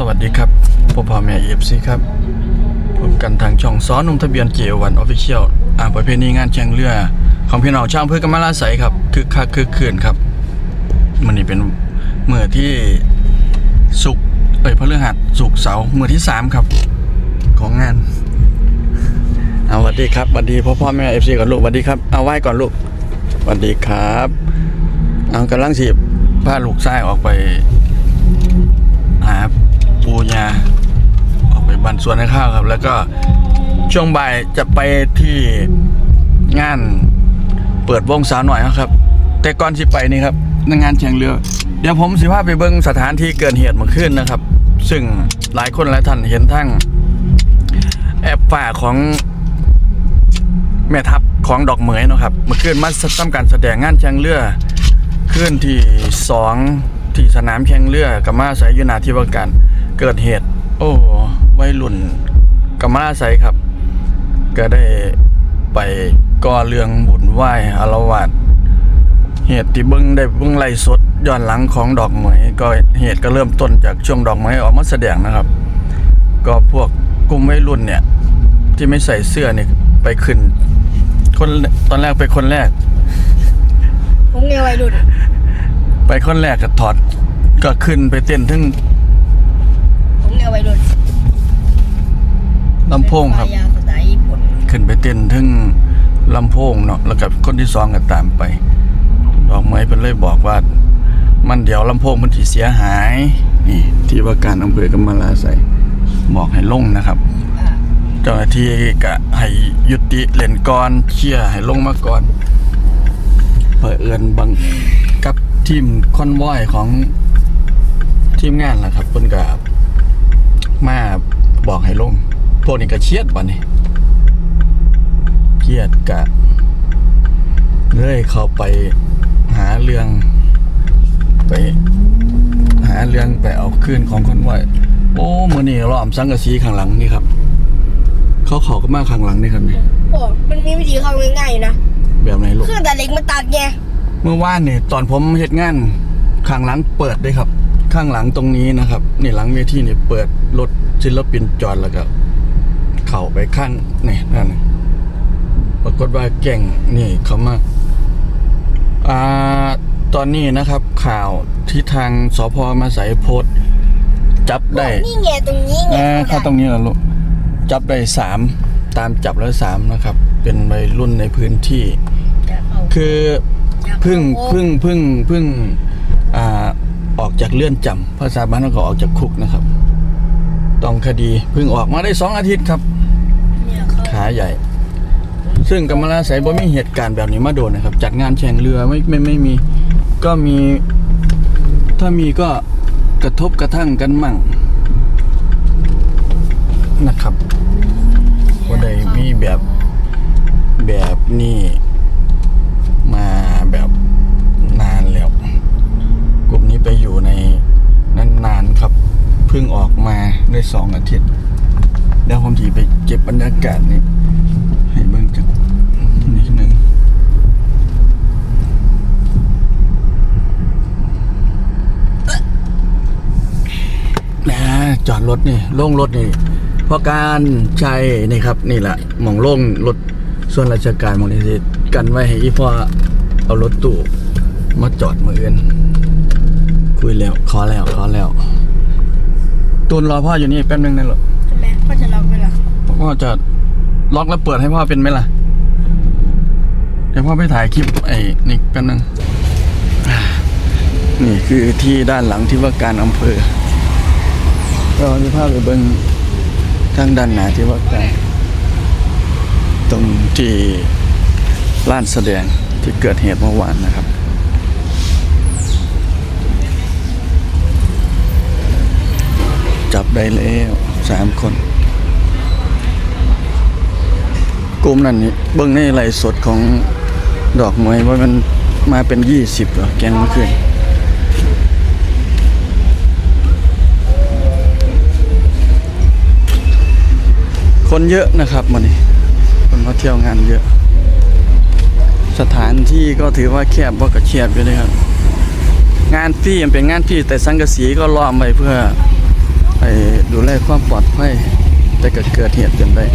สวัสดีครับพ่อพ่อแม่เอฟซีครับพบกันทางช่องซ้อนนมทะเบียนเจวันออฟฟิเชียลอ่าประเพณีงานแข่งเรือ ของพี่น้องช่างเพื่อกำมะลาใสครับคือคักคือคืนครับ มันนี่เป็นเมื่อที่สุกเอ้ยพฤหัสสุกเสาร์เมื่อที่สามครับ ของงานเอาสวัสดีครับสวัสดีพ่อพ่อแม่เอฟซีก่อนลูกสวัสดีครับเอาไหว้ก่อนลูกสวัสดีครับเอากำลังสีพาลูกชายออกไปหาปู ยาออกไปบันสวนให้ข้าวครับ แล้วก็ช่วงบ่ายจะไปที่งานเปิดวงสาวหน่อยครับ แต่ก่อนที่ไปนี่ครับงานแข่งเรือ เดี๋ยวผมสิพาไปเบิ่งสถานที่เกิดเหตุเมื่อคืนนะครับ ซึ่งหลายคนหลายท่านเห็นทั้งแอบฝ่าของแม่ทัพของดอกเหมยเนาะครับ เมื่อคืนมาทำการแสดงงานแข่งเรือขึ้นที่สองที่สนามแข่งเรือกับมาใสยยุนาที่ว่าการ เกิดเหตุ โอ้วัยรุ่นกับมาใสครับ ก็ได้ไปก่อเรื่องบุญไหว้อารวาสเหตุที่เบิ้งได้เบิ้งไล่สดย้อนหลังของดอกเหมยก็เหตุก็เริ่มต้นจากช่วงดอกเหมยออกมาแสดงนะครับ ก็พวกกลุ่มวัยรุ่นเนี่ย ที่ไม่ใส่เสื้อเนี่ยไปขึ้น คนตอนแรกไปคนแรกผมไงวัยรุ่น ไปคนแรกก็ถอดก็ขึ้นไปเต้นถึงผมไง วัยรุ่นลำโพงครับยาสไตล์ญี่ปุ่นขึ้นไปเต้นถึงลำโพงเนาะแล้วกับคนที่สองก็ตามไป ดอกไม้เป็นเลยบอกว่า มันเดี๋ยวลำโพงมันสิเสียหาย นี่ ที่ว่าการอำเภอกำมะลาใส่บอกให้ลงนะครับอ่าเจ้าหน้าที่ก็ให้ยุติเล่นก่อนเคลียร์ให้ลงมาก่อนเพื่อเอือนบังกับทีมคอนวอยของทีมงานล่ะครับเพิ่นก็ มาบอกให้ลงพวกนี้ก็เครียดบ่นี่เครียดกะเลยเข้าไปหาเรื่อง ไป หาเรื่องไปเอาคืนของคอนวอยโอ้มื้อนี้ล้อมสังกะสีข้างหลังนี่ครับ เขาเขาก็มาข้างหลังนี่ครับนี่โอ้มันมีวิธีเข้าง่ายๆอยู่นะแบบไหนลูกเครื่องตัดเหล็กมันตัดไงเมื่อวานเนี่ยตอนผมเฮ็ดงานข้างหลังเปิดด้วยครับ ข้างหลังตรงนี้นะครับนี่หลังเวทีนี่เปิดรถศิลปินจอดแล้วก็ เข้าไปข้างนี่นั่นน่ะปรากฏว่าเก่งนี่เขามาอ่าตอนนี้นะครับ ข่าวที่ทางสพมาใส่โพสต์จับได้นี่ไงตรงนี้ไงอ่าเข้าตรงนี้แล้วลูกจับได้สามตามจับแล้วสามนะครับ เป็นวัยรุ่นในพื้นที่ คือเพึ่งเพึ่งเพึ่งเพึ่งอ่าออก จากเลื่อนจำภาษาบ้านเราก็ออกจากคุกนะครับ ต้องคดีเพึ่งออกมาได้สองอาทิตย์ครับเนี่ยเขาขาใหญ่ ซึ่งกำมะลาใสบ่มีเหตุการณ์แบบนี้มาโดนนะครับ จัดงานแข่งเรือไม่ไม่ไม่มี ก็มี ถ้ามีก็กระทบกระทั่งกันมั่งนะครับว่าได้มีแบบแบบนี้มาแบบนานแล้ว กลุ่มนี้ไปอยู่ในนั้นนานครับ เพิ่งออกมาได้ สองอาทิตย์เดี๋ยวผมถีไปเก็บบรรยากาศนี่ให้เบิ่งกันนิดนึงนะจอดรถนี่โล่งรถนี่เพราะการใช้นี่ครับนี่แหละมองโล่งรถส่วนราชการมองนี้สิกันไว้ให้อีพ่อเอารถตู้มาจอดมืออื่นคุยแล้วขอแล้วขอแล้ว ตูนรอพ่ออยู่นี่แป๊บนึงนะลูกใช่ไหมพ่อจะล็อกไหมล่ะพ่อจะล็อกแล้วเปิดให้พ่อเป็นไหมล่ะ เดี๋ยวพ่อไปถ่ายคลิปไอ้นี่กันนึงอ่านี่คือที่ด้านหลังที่ว่าการอำเภอเราจะพาไปเบิ่งทางด้านหน้าที่ว่าการตรงที่ลานแสดงที่เกิดเหตุเมื่อวานนะครับ จับได้แล้วสามคนกลุ่มนั้นนี่เบิ่งในไหลสดของดอกไม้ว่ามันมาเป็นยี่สิบเหรอแกงเมื่อคืนคนเยอะนะครับมันนี่คนมาเที่ยวงานเยอะ สถานที่ก็ถือว่าแคบว่ากระเชียบอยู่เลยครับ งานพี่มันเป็นงานพี่แต่สังกะสีก็ล้อมไว้เพื่อ ไปดูแลความปลอดภัยแต่เกิดเกิดเหตุจนได้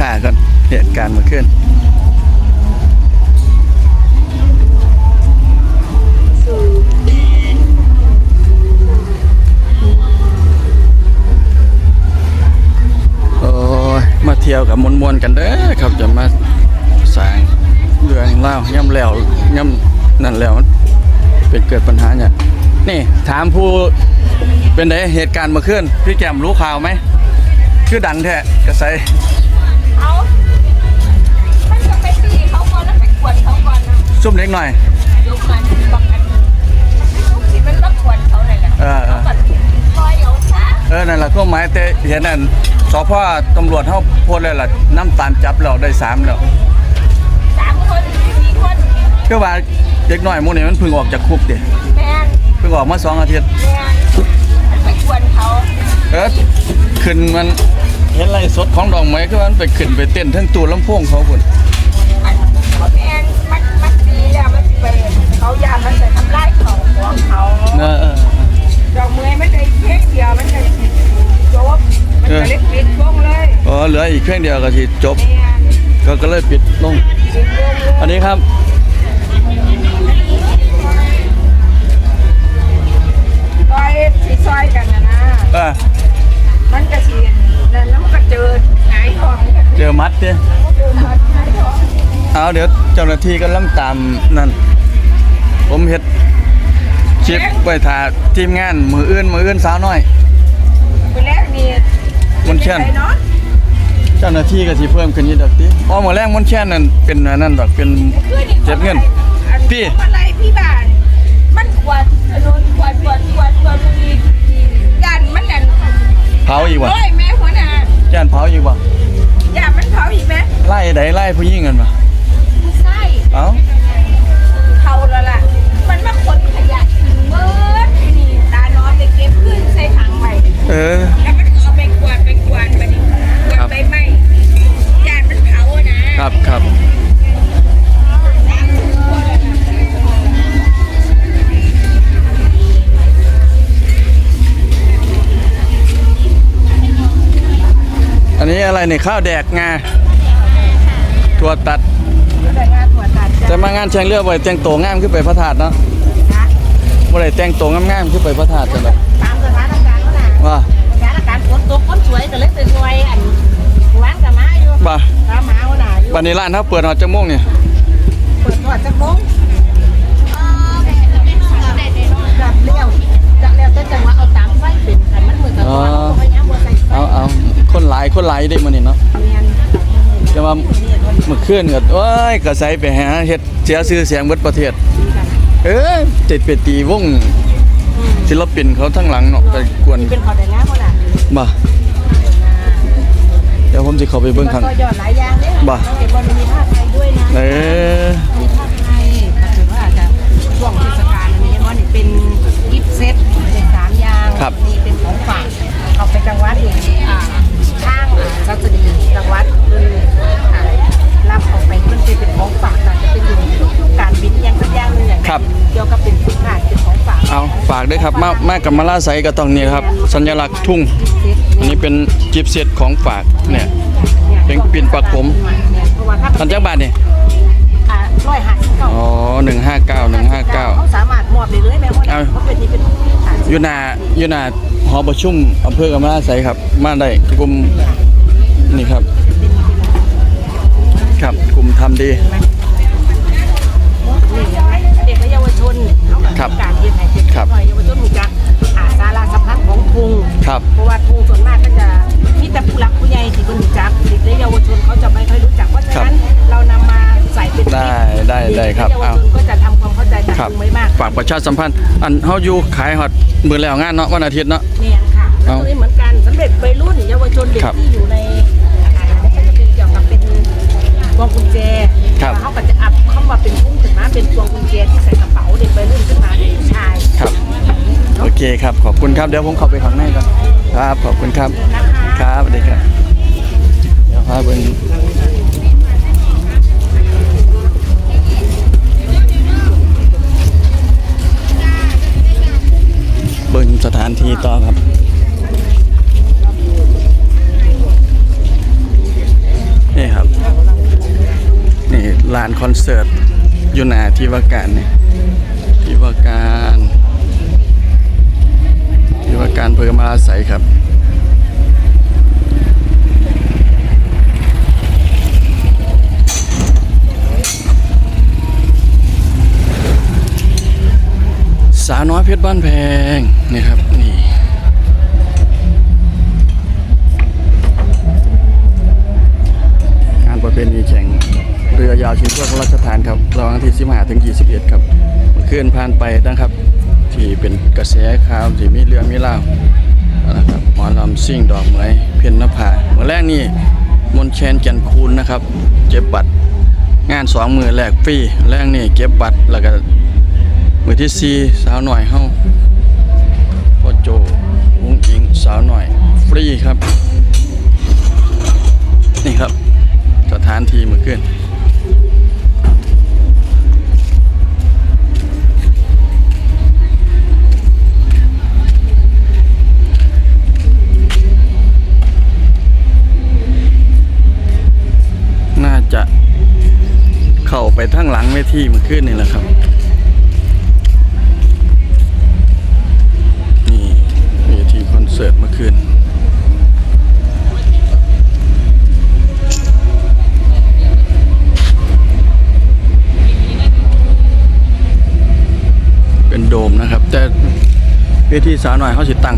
ถามแม่ข่าก่อนเหตุการณ์มื่อคืนโอ้ยมาเที่ยวกับมวนๆกันเด้อครับจะมาสางเรื่องเล่าย่ำแล้วย่ำนั่นแล้วเป็นเกิดปัญหาเนี่ยนี่ถามผู้เป็นไงเหตุการณ์มื่อคืนพี่แกมรู้ข่าวไหมคือดังแท้กระใส ซุ่มเล็กหน่อยยกมันบังกันลูกศิมันรบกวนเขาเลยแหละเออเออเขาก็ปล่อยเอาซะเออนั่นแหละก็หมายแต่เห็นนั่นสพตำรวจเขาโพดเลยล่ะน้ำตามจับเราได้สามแล้วสามคนสี่คนก็ว่าเด็กน้อยหมูนี่มันเพิ่งออกจากคุกเดิแมนเพิ่งออกมาสองอาทิตย์แม่นมันไปกวนเขาเออขึ้นมันเห็นไรสดของดอกไม้ก็มันไปขึ้นไปเต้นทั้งตู้ลำโพงเขาบุญอัน เหลืออีกเพียงเดียวก็สิจบแม่นก็ก็เลยปิดลงปิดวงเลยอันนี้ครับ ซอยสิซอยกันนะนะเออมันกระเชียนแล้วมันก็เจอหงายทองเจอมัดเด้เจอหงายทองเอาเดี๋ยวเจ้าหน้าที่ก็ลังตามนั่น ผมเฮ็ดคลิปไว้ถ่าทีมงานมืออื่นมืออื่นสาวน้อยไปแรกนี่มันแค่น ไปเนาะ เจ้าหน้าที่ก็สิเพิ่มขึ้นอีกดอกติอ๋อมื้อแรกมันแค่นนั่นเป็นอันนั่นดอกเป็นคือนี่เจ็บเงิน พี่พี่อะไรพี่บ้านมันขวดถนนขวดขวดขวดขวดมันมียันมันยันเผาอีกบ่โอ้ยแม่หัวหน้าย่านเผาอีกบ่อย่ามันเผาอีกไหมไล่ใดไล่ผู้หญิงกันบ่ผู้ใช่เอ้า ครับครับอันนี้อะไรเนี่ยข้าวแดกงาถั่วตัดแต่งานหัวตัดจะมางานแข่งเรือบ่ได้แต่งตัวงามขึ้นไปพระธาตุเนาะนะบ่ได้แต่งตัวงามๆขึ้นไปพระธาตุจังได๋ตามสถานการณ์แล้วนะว่าสถานการณ์ฝนตกคนสวยก็เลยไปซวยอันาหัวหน้าอยู่วันนี้ร้านเฮาเปิดฮอดจังโมงเนี่ยเปิดตรวจจักรมงจับเลี้ยวจับเลี้ยวแต่จังหวะเอาตามไฟเป็นคันมันมือกับตัวเอาไปย่างบัวใส่ไฟเอาเอาคนหลายคนหลายเด้มื้อนี้เนาะเรียนแต่ว่าเมื่อคืนก็โอ้ยก็ใส่ไปหาเฮ็ดเสียชื่อเสียงเบิดประเทศ เอ้ยติดไปตีวงศิลปินเขาทั้งหลังเนาะไปกวนเป็นขอได้แล้วหัวหน้าบ่เดี๋ยว ผมสิเข้าไปเบิ่งข้างก็ยอดหลายอย่างเนี่ยบ่เก็บบอลมีผ้าไทยด้วยนะเออมีผ้าไทยก็ถือว่าจะช่วงเทศกาลอันนี้ว่านี่เป็นกิฟต์เซตเป็นสามอย่างครับนี่เป็นของฝากเอาไปจังหวัดอื่นอ่าข้างอ่ารัชนีจังหวัดอื่นอ่ารับเอาไปมันจะเป็นของฝากอาจจะเป็นอยู่การบินอยังสักอย่างหนึงอย่างครับเกี่ยวกับเป็นสินค้าเป็นของฝาก เอาฝากด้วยครับมามากับมาลาไสก็ต้องนี่ครับ สัญลักษณ์ทุ่ง อันนี้เป็นกิฟต์เซตของฝากเนี่ยเป็นปิ่นปักผมเพราะว่าถ้าพันจักบาทนี่อ่าร้อยห้าสิบเก้าอ๋อ159 159เขาสามารถมอบได้เลยไหมว่าเอาเขาเป็นนี่เป็นอ่าอยู่หน้าอยู่หน้าหอประชุมอำเภอกำมะลาไสครับ มาได้กลุ่มนี่ครับ ครับกลุ่มทำดีเด็ ครับเพราะว่าทุงส่วนมากก็จะมีแต่ผู้หลักผู้ใหญ่ที่เพิ่นรู้จักเด็กและเยาวชนเขาจะไม่ค่อยรู้จักเพราะฉะนั้นเรานำมาได้ได้ครับเยาวเอาชนก็จะทำความเข้าใจจากครับลุงไว้มากฝากประชาสัมพันธ์ อันเฮาอยู่ขายฮอดมือแล้วงานเนาะวันอาทิตย์เนาะ เนียนค่ะแล้วเอา ตรงนี้เหมือนกันสำเร็จวัย ขอบคุณครับ เดี๋ยวผมเข้าไปข้างในก่อนครับ ขอบคุณครับ ครับสวัสดีครับ เดี๋ยวพาเบิ่งเบิ่งสถานที่ต่อครับนี่ครับ นี่ลานคอนเสิร์ตอยู่หนาที่ว่าการนี่ที่ว่าการ การเพิ่มาอาศัยครับสาวน้อยเพชรบ้านแพงนี่ครับนี่งานประเพณีแข่งเรือยาวชิงถ้วยพระราชทานครับระหว่างที่15ถึง21ครับเมื่อคืนผ่านไปนะครับ ที่เป็นกระแสข่าวที่มีเรือมีเล่านะครับหมอลำซิ่งดอกเหมยเพียนนภาเมื่อแรกนี่มนต์แคนแก่นคูณนะครับ เก็บบัตรงานสองมือแรกฟรีแรกนี่เก็บบัตรแล้วก็มือที่สี่สาวหน่อยเฮาพ่อโจวุ้งอิงสาวหน่อยฟรีครับ นี่ครับ สถานที่เมื่อคืน ทั้งหลังเวทีเมื่อคืนนี่แหละครับ นี่เวทีคอนเสิร์ตเมื่อคืนเป็นโดมนะครับ แต่เวทีสาวหน่อยเขาสิตั้ง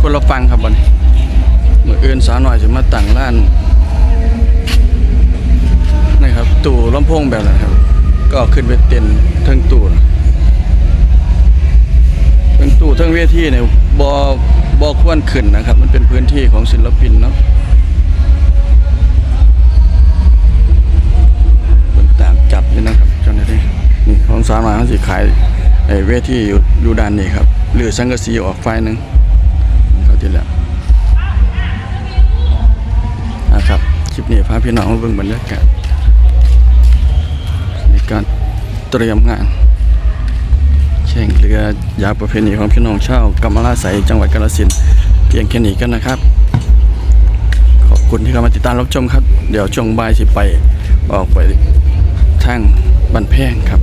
คนละฟังครับบัดนเมื่ออื่นสาวหน่อยจะมาตั้งร้าน นี่ครับ ตู่ลำโพงแบบนั้นครับ ก็ขึ้นไปเต้นเทั้งตู่นเทั้งตู่เทั้งเวทีเนี่ยบอบอควรขึ้นนะครับ มันเป็นพื้นที่ของศิลปินเนาะเพิ่นตามจับนี่นะครับเจ้าหน้าที่นี่ของสาวหน่อยเขาสิขายไอ้เวทีอยู่อยู่ด้านนี้ครับหรือสังกะสีออกไฟหนึ่งเขาที่แล้วนะครับ คลิปนี้พาพี่น้องมาเบิ่งบรรยากาศ เตรียมงาน แข่งเรือยาวประเพณีของพี่น้องชาวกำมะลาใสยจังหวัดกาฬสินธุ์เพียงแค่นี้กันนะครับ ขอบคุณที่เข้ามาติดตามรับชมครับ เดี๋ยวช่วงบ่ายสิไปออกไปทางบันแพงครับ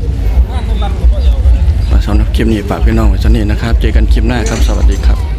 มาสำหรับคลิปนี้ฝากพี่น้องไว้เท่านี้นะครับ เจอกันคลิปหน้าครับ สวัสดีครับ